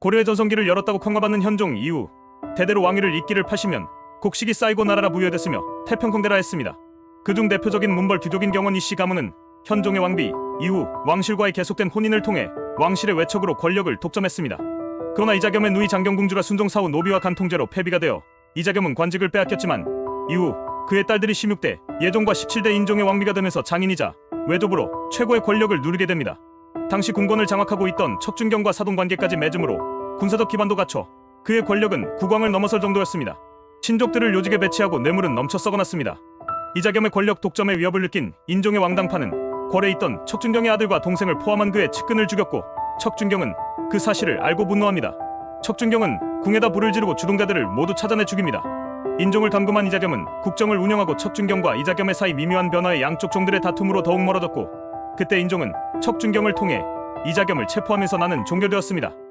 고려의 전성기를 열었다고 평가받는 현종 이후 대대로 왕위를 잇기를 파시면 곡식이 쌓이고 나라라 부여됐으며 태평성대라 했습니다. 그중 대표적인 문벌 귀족인 경원 이씨 가문은 현종의 왕비 이후 왕실과의 계속된 혼인을 통해 왕실의 외척으로 권력을 독점했습니다. 그러나 이자겸의 누이 장경궁주가 순종 사후 노비와 간통죄로 폐비가 되어 이자겸은 관직을 빼앗겼지만 이후 그의 딸들이 16대 예종과 17대 인종의 왕비가 되면서 장인이자 외조부로 최고의 권력을 누리게 됩니다. 당시 군권을 장악하고 있던 척준경과 사돈 관계까지 맺음으로 군사적 기반도 갖춰 그의 권력은 국왕을 넘어설 정도였습니다. 친족들을 요직에 배치하고 뇌물은 넘쳐 썩어났습니다. 이자겸의 권력 독점에 위협을 느낀 인종의 왕당파는 궐에 있던 척준경의 아들과 동생을 포함한 그의 측근을 죽였고 척준경은 그 사실을 알고 분노합니다. 척준경은 궁에다 불을 지르고 주동자들을 모두 찾아내 죽입니다. 인종을 감금한 이자겸은 국정을 운영하고 척준경과 이자겸의 사이 미묘한 변화에 양쪽 종들의 다툼으로 더욱 멀어졌고 그때 인종은 척준경을 통해 이자겸을 체포하면서 나는 종결되었습니다.